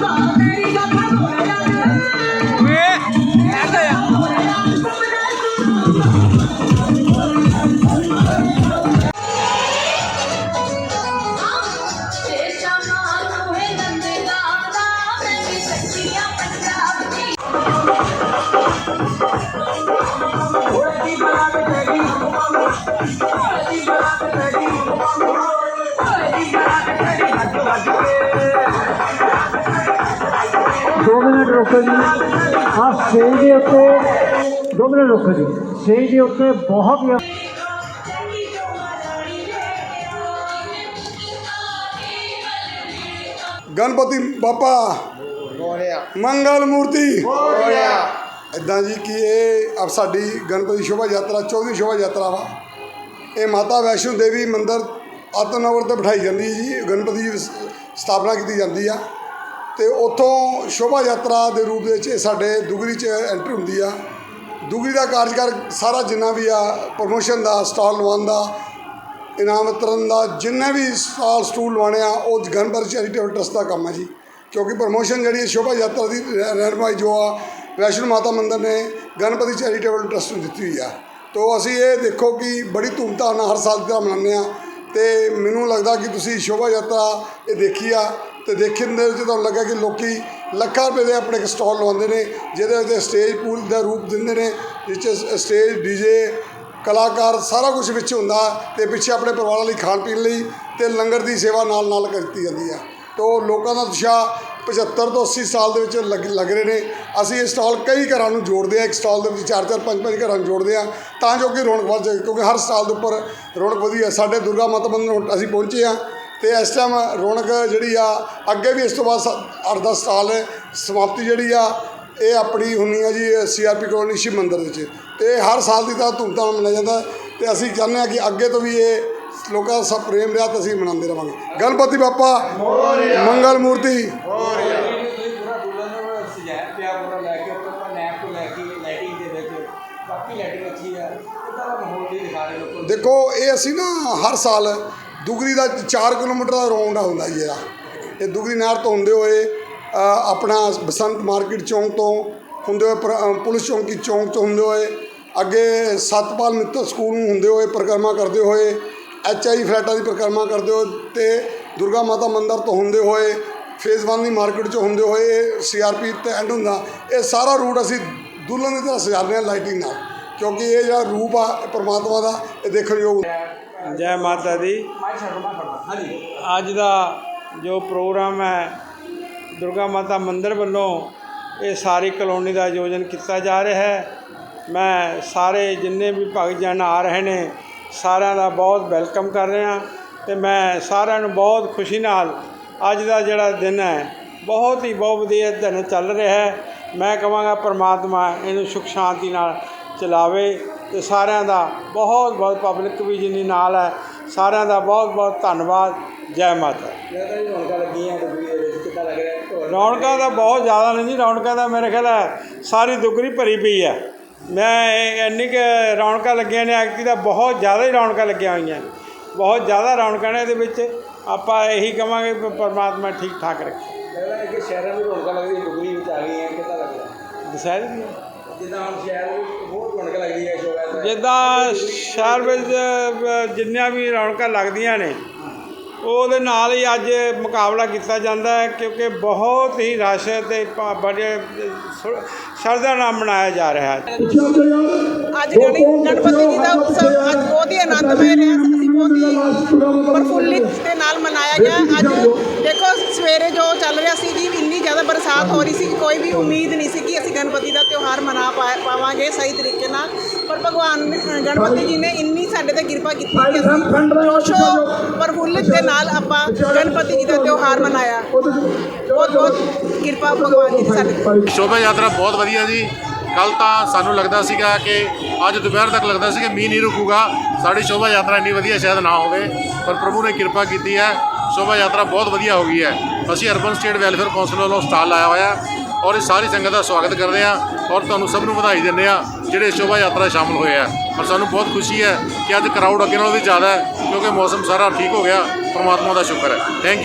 Oh, my God. ਰੋਕੋ ਜੀ। ਆ ਸਟੇਜ ਦੇ ਉੱਤੇ, ਦੋ ਮਿੰਟ ਰੋਕੋ ਜੀ। ਸਟੇਜ ਦੇ ਉੱਤੇ ਬਹੁਤ ਹੀ ਗਣਪਤੀ ਬਾਪਾ। ਮੋਰਿਆ ਮੰਗਲ ਮੂਰਤੀ। ਮੋਰਿਆ ਇਦਾਂ ਜੀ ਕਿ ਇਹ ਅਬ ਸਾਡੀ ਗਣਪਤੀ ਸ਼ੋਭਾ ਯਾਤਰਾ 14ਵੀਂ ਸ਼ੋਭਾ ਯਾਤਰਾ ਵਾ। ਇਹ ਮਾਤਾ ਵੈਸ਼ਨੋ ਦੇਵੀ ਮੰਦਿਰ ਆਤਨਵਰ ਤੇ ਬਿਠਾਈ ਜਾਂਦੀ ਹੈ ਜੀ। ਗਣਪਤੀ ਜੀ ਦੀ ਸਥਾਪਨਾ ਕੀਤੀ ਜਾਂਦੀ ਆ। ਤੇ ਉੱਥੋਂ ਸ਼ੋਭਾ ਯਾਤਰਾ ਦੇ ਰੂਪ ਵਿੱਚ ਇਹ ਸਾਡੇ ਦੁਗਰੀ 'ਚ ਐਂਟਰੀ ਹੁੰਦੀ ਆ। ਦੁਗਰੀ ਦਾ ਕਾਰਜਕਾਰ ਸਾਰਾ ਜਿੰਨਾ ਵੀ ਆ ਪ੍ਰਮੋਸ਼ਨ ਦਾ ਸਟਾਲ ਲਵਾਉਣ ਦਾ, ਇਨਾਮ ਵਿਤਰਨ ਦਾ, ਜਿੰਨੇ ਵੀ ਸਟਾਲ ਸਟੂਲ ਲਵਾਉਣੇ ਆ, ਉਹ ਗਣਪਤੀ ਚੈਰੀਟੇਬਲ ਟਰਸਟ ਦਾ ਕੰਮ ਹੈ ਜੀ। ਕਿਉਂਕਿ ਪ੍ਰਮੋਸ਼ਨ ਜਿਹੜੀ ਹੈ, ਸ਼ੋਭਾ ਯਾਤਰਾ ਦੀ ਰਹਿ- ਰਹਿਨੁਮਾਈ ਜੋ ਆ, ਵੈਸ਼ਨੋ ਮਾਤਾ ਮੰਦਿਰ ਨੇ ਗਣਪਤੀ ਚੈਰੀਟੇਬਲ ਟਰਸਟ ਨੂੰ ਦਿੱਤੀ ਹੋਈ ਆ। ਤੋ ਅਸੀਂ ਇਹ ਦੇਖੋ ਕਿ ਬੜੀ ਧੂਮਧਾਮ ਨਾਲ ਹਰ ਸਾਲ ਦੀ ਮਨਾਉਂਦੇ ਆ। ਤੇ ਮੈਨੂੰ ਲੱਗਦਾ ਕਿ ਤੁਸੀਂ ਸ਼ੋਭਾ ਯਾਤਰਾ ਇਹ ਦੇਖੀ ਆ ਤੇ ਦੇਖਣ ਦੇ ਵਿੱਚ ਤੁਹਾਨੂੰ ਲੱਗਾ ਕਿ ਲੋਕੀ ਲੱਖਾਂ ਰੁਪਏ ਦੇ ਆਪਣੇ ਸਟਾਲ ਲਵਾਉਂਦੇ ਨੇ, ਜਿਹਦੇ ਵਿੱਚ ਸਟੇਜ, ਪੂਲ ਦਾ ਰੂਪ ਦਿੰਦੇ ਨੇ ਜਿਸ 'ਚ ਸਟੇਜ, ਡੀਜੇ, ਕਲਾਕਾਰ ਸਾਰਾ ਕੁਝ ਵਿੱਚ ਹੁੰਦਾ ਤੇ ਪਿੱਛੇ ਆਪਣੇ ਪਰਿਵਾਰਾਂ ਲਈ ਖਾਣ ਪੀਣ ਲਈ ਤੇ ਲੰਗਰ ਦੀ ਸੇਵਾ ਨਾਲ ਨਾਲ ਕੀਤੀ ਜਾਂਦੀ ਆ। ਤੋ ਲੋਕਾਂ ਦਾ ਉਤਸ਼ਾਹ 75 ਤੋਂ 80 ਸਾਲ ਦੇ ਵਿੱਚ ਲੱਗ ਲੱਗ ਰਹੇ ਨੇ। ਅਸੀਂ ਇਹ ਸਟਾਲ ਕਈ ਘਰਾਂ ਨੂੰ ਜੋੜਦੇ ਆ, ਇੱਕ ਸਟਾਲ ਦੇ ਵਿੱਚ ਚਾਰ ਚਾਰ, ਪੰਜ ਪੰਜ ਘਰਾਂ ਨੂੰ ਜੋੜਦੇ ਆ, ਤਾਂ ਜੋ ਕਿ ਰੌਣਕ ਵੱਧ ਜਾਵੇ ਕਿਉਂਕਿ ਹਰ ਸਟਾਲ ਦੇ ਉੱਪਰ ਰੌਣਕ ਵਧੀ ਆ। ਸਾਡੇ ਦੁਰਗਾ ਮਾਤਾ ਮੰਦਿਰ ਅਸੀਂ ਪਹੁੰਚੇ ਆ। ਤੇ ਇਸ ਟਾਈਮ ਰੌਣਕ ਜਿਹੜੀ ਆ, ਅੱਗੇ ਵੀ ਇਸ ਤੋਂ ਬਾਅਦ 8-10 ਸਾਲ ਸਮਾਪਤੀ ਜਿਹੜੀ ਆ, ਇਹ ਆਪਣੀ ਹੁੰਨੀ ਆ ਜੀ ਸੀਆਰਪੀ ਕਲੋਨੀ ਸ਼ਿਵ ਮੰਦਿਰ ਵਿੱਚ। ਤੇ ਹਰ ਸਾਲ ਦੀ ਤਰ੍ਹਾਂ ਧੂਮਧਾਮ ਮਨਾਇਆ ਜਾਂਦਾ। ਤੇ ਅਸੀਂ ਚਾਹੁੰਦੇ ਆ ਕਿ ਅੱਗੇ ਤੋਂ ਵੀ ਇਹ ਲੋਕਾਂ ਦਾ ਸਭ ਪ੍ਰੇਮ ਰਿਹਾ ਤਾਂ ਅਸੀਂ ਮਨਾਉਂਦੇ ਰਵਾਂਗੇ। ਗਣਪਤੀ ਬਾਪਾ, ਮੰਗਲ ਮੂਰਤੀ। ਦੇਖੋ, ਇਹ ਅਸੀਂ ਨਾ ਹਰ ਸਾਲ ਦੁਗਰੀ ਦਾ 4 ਕਿਲੋਮੀਟਰ ਦਾ ਰੌਂਡ ਆਉਂਦਾ ਜੀ ਇਹਦਾ। ਇਹ ਦੁਗਰੀ ਨਹਿਰ ਤੋਂ ਹੁੰਦੇ ਹੋਏ ਆਪਣਾ ਬਸੰਤ ਮਾਰਕੀਟ ਚੌਂਕ ਤੋਂ ਹੁੰਦੇ ਹੋਏ, ਪਰ- ਪੁਲਿਸ ਚੌਂਕੀ ਚੌਂਕ ਤੋਂ ਹੁੰਦੇ ਹੋਏ, ਅੱਗੇ ਸਤਪਾਲ ਮਿੱਤਲ ਸਕੂਲ ਨੂੰ ਹੁੰਦੇ ਹੋਏ ਪਰਿਕਰਮਾ ਕਰਦੇ ਹੋਏ, ਐਚ ਆਈ ਫਲੈਟਾਂ ਦੀ ਪਰਿਕਰਮਾ ਕਰਦੇ ਹੋਏ ਤੇ ਦੁਰਗਾ ਮਾਤਾ ਮੰਦਿਰ ਤੋਂ ਹੁੰਦੇ ਹੋਏ, ਫੇਜ਼ 1 ਦੀ ਮਾਰਕੀਟ 'ਚੋਂ ਹੁੰਦੇ ਹੋਏ ਸੀਆਰਪੀ ਤੇ ਐਂਡ ਹੁੰਦਾ। ਇਹ ਸਾਰਾ ਰੂਟ ਅਸੀਂ ਦੁਲਹਨ ਦੀ ਤਰ੍ਹਾਂ ਸਜਾਉਂਦੇ ਹਾਂ ਲਾਈਟਿੰਗ ਨਾਲ, ਕਿਉਂਕਿ ਇਹ ਜਿਹੜਾ ਰੂਪ ਆ ਪਰਮਾਤਮਾ ਦਾ, ਇਹ ਦੇਖਣ ਯੋਗ ਜੈ ਮਾਤਾ ਦੀ। ਅੱਜ ਦਾ ਜੋ ਪ੍ਰੋਗਰਾਮ ਹੈ ਦੁਰਗਾ ਮਾਤਾ ਮੰਦਿਰ ਵੱਲੋਂ ਇਹ ਸਾਰੀ ਕਲੋਨੀ ਦਾ ਆਯੋਜਨ ਕੀਤਾ ਜਾ ਰਿਹਾ ਹੈ। ਮੈਂ ਸਾਰੇ ਜਿੰਨੇ ਵੀ ਭਗਤ ਜਨ ਆ ਰਹੇ ਨੇ ਸਾਰਿਆਂ ਦਾ ਬਹੁਤ ਵੈਲਕਮ ਕਰ ਰਿਹਾ ਤੇ ਮੈਂ ਸਾਰਿਆਂ ਨੂੰ ਬਹੁਤ ਖੁਸ਼ੀ ਨਾਲ ਅੱਜ ਦਾ ਜਿਹੜਾ ਦਿਨ ਹੈ ਬਹੁਤ ਹੀ ਬਹੁਤ ਵਧੀਆ ਦਿਨ ਚੱਲ ਰਿਹਾ ਹੈ। ਮੈਂ ਕਹਾਂਗਾ ਪ੍ਰਮਾਤਮਾ ਇਹਨੂੰ ਸੁਖ ਸ਼ਾਂਤੀ ਨਾਲ ਚਲਾਵੇ। ਤੇ ਸਾਰਿਆਂ ਦਾ ਬਹੁਤ ਬਹੁਤ ਪਬਲਿਕ ਵੀ ਜਿੰਨੀ ਨਾਲ ਹੈ ਸਾਰਿਆਂ ਦਾ ਬਹੁਤ ਬਹੁਤ ਧੰਨਵਾਦ ਜੈ ਮਾਤਾ। ਰੌਣਕਾਂ ਲੱਗੀਆਂ ਦੇ ਵਿੱਚ ਕਿੱਦਾਂ ਲੱਗ ਰਿਹਾ ਢੋਲ ਰੌਣਕਾਂ ਦਾ ਬਹੁਤ ਜ਼ਿਆਦਾ ਨਹੀਂ ਜੀ ਰੌਣਕਾਂ ਦਾ ਮੇਰੇ ਖਿਆਲ ਹੈ ਸਾਰੀ ਦੁਗਰੀ ਭਰੀ ਪਈ ਹੈ। ਮੈਂ ਇੰਨੀ ਕਿ ਰੌਣਕਾਂ ਲੱਗੀਆਂ ਨੇ ਐਕਟੀ ਦਾ ਬਹੁਤ ਜ਼ਿਆਦਾ ਹੀ ਰੌਣਕਾਂ ਲੱਗੀਆਂ ਹੋਈਆਂ ਨੇ। ਬਹੁਤ ਜ਼ਿਆਦਾ ਰੌਣਕਾਂ ਨੇ ਇਹਦੇ ਵਿੱਚ ਆਪਾਂ ਇਹੀ ਕਵਾਂਗੇ ਵੀ ਪਰਮਾਤਮਾ ਠੀਕ ਠਾਕ ਰੱਖੇ। ਲੱਗਦਾ ਕਿ ਸ਼ਹਿਰਾਂ ਵਿੱਚ ਰੌਣਕਾਂ ਲੱਗਦੀਆਂ ਡੁੱਬੀ ਵਿੱਚ ਆ ਗਈਆਂ ਕਿੱਦਾਂ ਲੱਗ ਰਿਹਾ ਦੁਸਹਿਰੇ ਦੀਆਂ? ਜਿੱਦਾਂ ਹੁਣ ਸ਼ਹਿਰ ਵਿੱਚ ਬਹੁਤ ਰੌਣਕ ਲੱਗਦੀ ਹੈ ਜਿੱਦਾਂ ਸ਼ਹਿਰ ਵਿੱਚ ਜਿੰਨੀਆਂ ਵੀ ਰੌਣਕਾਂ ਲੱਗਦੀਆਂ ਨੇ ਉਹਦੇ ਨਾਲ ਹੀ ਅੱਜ ਮੁਕਾਬਲਾ ਕੀਤਾ ਜਾਂਦਾ ਹੈ ਕਿਉਂਕਿ ਬਹੁਤ ਹੀ ਰਸ਼ ਤੇ ਬੜੇ ਸ- ਸ਼ਰਧਾ ਨਾਲ ਮਨਾਇਆ ਜਾ ਰਿਹਾ ਹੈ। ਅੱਜ ਗਣੀ ਗਣਪਤੀ ਜੀ ਦਾ ਉਤਸਵ ਅੱਜ ਬਹੁਤ ਹੀ ਆਨੰਦਮਈ ਰਿਹਾ ਅਸੀਂ ਬਹੁਤ ਹੀ ਪ੍ਰਫੁੱਲਿਤ ਦੇ ਨਾਲ ਮਨਾਇਆ ਗਿਆ। ਅੱਜ ਦੇਖੋ ਸਵੇਰੇ ਜੋ ਚੱਲ ਰਿਹਾ ਸੀ ਜੀ ਇੰਨੀ ਜ਼ਿਆਦਾ ਬਰਸਾਤ ਹੋ ਰਹੀ ਸੀ ਕਿ ਕੋਈ ਵੀ ਉਮੀਦ ਨਹੀਂ ਸੀ ਕਿ ਅਸੀਂ ਗਣਪਤੀ ਤਿਉਹਾਰ ਮਨਾ ਪਾ- ਪਾਵਾਂਗੇ ਸਹੀ ਤਰੀਕੇ ਨਾਲ। ਪਰ ਭਗਵਾਨ ਨੇ ਗਣਪਤੀ ਜੀ ਨੇ ਇੰਨੀ ਸਾਡੇ ਤੇ ਕਿਰਪਾ ਕੀਤੀ ਕਿ ਅਸੀਂ ਜੋਸ਼ੋ ਪ੍ਰਫੁੱਲਿਤ ਦੇ ਨਾਲ ਆਪਾਂ ਗਣਪਤੀ ਜੀ ਦਾ ਤਿਉਹਾਰ ਮਨਾਇਆ। ਬਹੁਤ ਬਹੁਤ ਕਿਰਪਾ ਭਗਵਾਨ ਜੀ ਦੀ ਸਾਡੇ ਤੇ। ਸ਼ੋਭਾ ਯਾਤਰਾ ਬਹੁਤ ਵਧੀਆ ਜੀ। ਕੱਲ ਤਾਂ ਸਾਨੂੰ ਲੱਗਦਾ ਸੀਗਾ ਕਿ ਅੱਜ ਦੁਪਹਿਰ ਤੱਕ ਲੱਗਦਾ ਸੀ ਕਿ ਮੀਂਹ ਨਹੀਂ ਰੁਕੂਗਾ। ਸਾਡੀ ਸ਼ੋਭਾ ਯਾਤਰਾ ਇੰਨੀ ਵਧੀਆ ਸ਼ਾਇਦ ਨਾ ਹੋਵੇ ਪਰ ਪ੍ਰਭੂ ਨੇ ਕਿਰਪਾ ਕੀਤੀ ਹੈ। ਸ਼ੋਭਾ ਯਾਤਰਾ ਬਹੁਤ ਵਧੀਆ ਹੋ ਗਈ ਹੈ। ਅਸੀਂ ਅਰਬਨ ਸਟੇਟ ਵੈਲਫੇਅਰ ਕੌਂਸਲ ਵੱਲੋਂ ਸਟਾਲ ਲਾਇਆ ਹੋਇਆ। ਔਰ ਇਹ ਸਾਰੀ ਸੰਗਤ ਦਾ ਸਵਾਗਤ ਕਰਦੇ ਹਾਂ ਔਰ ਤੁਹਾਨੂੰ ਸਭ ਨੂੰ ਵਧਾਈ ਦਿੰਦੇ ਹਾਂ, ਜਿਹੜੇ ਸ਼ੋਭਾ ਯਾਤਰਾ ਸ਼ਾਮਲ ਹੋਏ ਆ। ਔਰ ਸਾਨੂੰ ਬਹੁਤ ਖੁਸ਼ੀ ਹੈ ਕਿ ਅੱਜ ਕਰਾਊਡ ਅੱਗੇ ਨਾਲੋਂ ਵੀ ਜ਼ਿਆਦਾ ਹੈ, ਕਿਉਂਕਿ ਮੌਸਮ ਸਾਰਾ ਠੀਕ ਹੋ ਗਿਆ, ਪਰਮਾਤਮਾ ਦਾ ਸ਼ੁਕਰ ਹੈ। ਥੈਂਕ